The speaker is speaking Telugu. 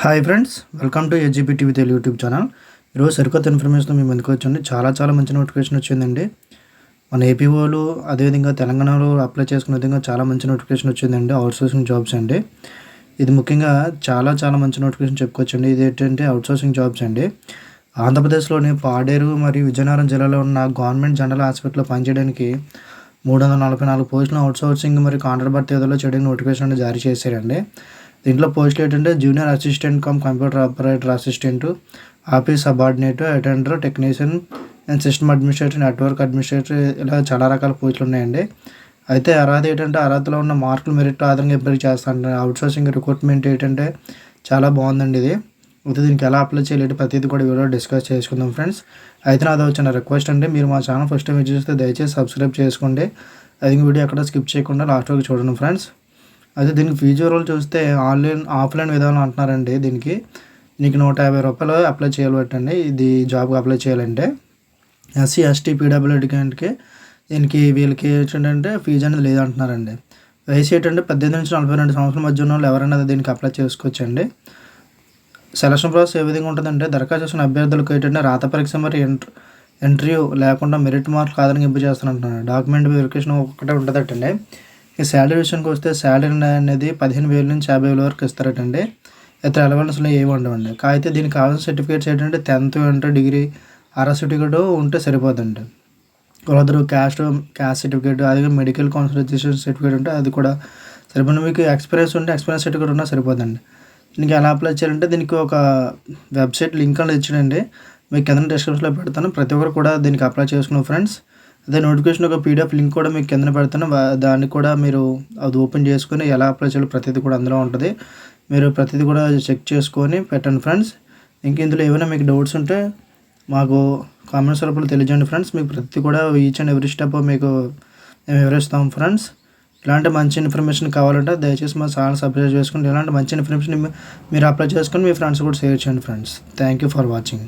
Hi friends welcome to HGP TV Telugu YouTube channel ఈరోజు సరికొత్త ఇన్ఫర్మేషన్ మీ ముందుకు వచ్చండి చాలా చాలా మంచి నోటిఫికేషన్ వచ్చిందండి. మన ఏపీఓలు అదేవిధంగా తెలంగాణలో అప్లై చేసుకునే విధంగా చాలా మంచి నోటిఫికేషన్ వచ్చిందండి. అవుట్సోర్సింగ్ జాబ్స్ అండి. ఇది ముఖ్యంగా చాలా చాలా మంచి నోటిఫికేషన్ చెప్పుకోవచ్చండి. ఇది ఏంటంటే అవుట్సోర్సింగ్ జాబ్స్ అండి. ఆంధ్రప్రదేశ్లోని పాడేరు మరియు విజయనగరం జిల్లాలో ఉన్న గవర్నమెంట్ జనరల్ హాస్పిటల్లో పనిచేయడానికి మూడు వందల నలభై నాలుగు పోస్టులు అవుట్సోర్సింగ్ మరియు కాంట్రాక్ట్ భర్తీ ఏదో చేయడానికి నోటిఫికేషన్ జారీ చేశారండి. దీంట్లో పోస్టులు ఏంటంటే junior assistant cum computer operator assistant office subordinate attender technician and system administrator network administrator ఇలా చాలా రకాల పోస్టులు ఉన్నాయండి. అయితే అర్హత ఏంటంటే అర్హతలో ఉన్న మార్కులు మెరిట్ ఆధారంగా ఎంపిక చేస్తాను అవుట్సోర్సింగ్ రిక్రూట్మెంట్ ఏంటంటే చాలా బాగుందండి ఇది. అయితే దీనికి ఎలా అప్లై చేయలేదు ప్రతిదీ కూడా వీడియో డిస్కస్ చేసుకుందాం ఫ్రెండ్స్ అయితే నాది వచ్చిన రిక్వెస్ట్ అండి. మీరు మా ఛానల్ ఫస్ట్ టైం చూస్తే దయచేసి సబ్స్క్రైబ్ చేసుకోండి. అది వీడియో ఎక్కడ స్కిప్ చేయకుండా లాస్ట్ వరకు చూడండి ఫ్రెండ్స్ అయితే దీనికి ఫీజు రోల్ చూస్తే ఆన్లైన్ ఆఫ్లైన్ విధానం అంటున్నారండి దీనికి. నీకు నూట యాభై రూపాయలు అప్లై చేయాలి పెట్టండి ఇది జాబ్కి అప్లై చేయాలంటే. ఎస్సీ ఎస్టీ పీడబ్ల్యూడికి దీనికి వీళ్ళకి ఏంటంటే ఫీజు అనేది లేదంటున్నారండి. వయసు ఏంటంటే పద్దెనిమిది నుంచి నలభై రెండు సంవత్సరాల మధ్య ఉన్న వాళ్ళు ఎవరైనా దీనికి అప్లై చేసుకోవచ్చండి. సెలక్షన్ ప్రాసెస్ ఏ విధంగా ఉంటుందంటే దరఖాస్తు చేసిన అభ్యర్థులకు ఏంటంటే రాత పరీక్ష మరి ఎంట్రీ ఇంటర్వ్యూ లేకుండా మెరిట్ మార్కులు ఆధారంగా ఇంపు చేస్తానంటున్నాను డాక్యుమెంట్ వెరిఫికేషన్ ఒకటే ఉంటుందటండి. ఈ శాలరీ విషయానికి వస్తే శాలరీ అనేది పదిహేను వేల నుంచి యాభై వేల వరకు ఇస్తారటండి. ఇతర అలవెన్స్లో ఏమి ఉండవండి. కాకపోతే దీనికి కావాల్సిన సర్టిఫికేట్స్ ఏంటంటే tenth inter degree RR certificate ఉంటే సరిపోదండి వాళ్ళందరూ క్యాస్ట్ క్యాస్ట్ సర్టిఫికేట్ అదే మెడికల్ కౌన్సిల్ రిజిస్ట్రేషన్ సర్టిఫికేట్ ఉంటే అది కూడా సరిపోయింది మీకు ఎక్స్పీరియన్స్ ఉంటే ఎక్స్పీరియన్స్ సర్టిఫికేట్ ఉన్నా సరిపోదండి దీనికి ఎలా అప్లై చేయాలంటే దీనికి ఒక వెబ్సైట్ లింక్ అనేది ఇచ్చాడండి. మీకు కింద డిస్క్రిప్షన్లో పెడతాను. ప్రతి ఒక్కరు కూడా దీనికి అప్లై చేసుకున్నాం ఫ్రెండ్స్ అదే నోటిఫికేషన్ ఒక పీడిఎఫ్ లింక్ కూడా మీకు కింద పెడతాను దాన్ని కూడా మీరు అది ఓపెన్ చేసుకొని ఎలా అప్లై చేయాలో ప్రతిదీ కూడా అందులో ఉంటుంది. మీరు ప్రతిదీ కూడా చెక్ చేసుకొని పెట్టండి ఫ్రెండ్స్ ఇంక ఇందులో ఏమైనా మీకు డౌట్స్ ఉంటే మాకు కామెంట్స్ రూపంలో తెలియజేయండి ఫ్రెండ్స్ మీకు ప్రతి కూడా ఈచ్ అండ్ ఎవ్రీ స్టెప్ మీకు మేము వివరిస్తాం ఫ్రెండ్స్ ఇలాంటి మంచి ఇన్ఫర్మేషన్ కావాలంటే దయచేసి మా ఛానల్ సబ్స్క్రైబ్ చేసుకుని ఇలాంటి మంచి ఇన్ఫర్మేషన్ మీరు అప్లై చేసుకొని మీ ఫ్రెండ్స్ కూడా షేర్ చేయండి friends thank you for watching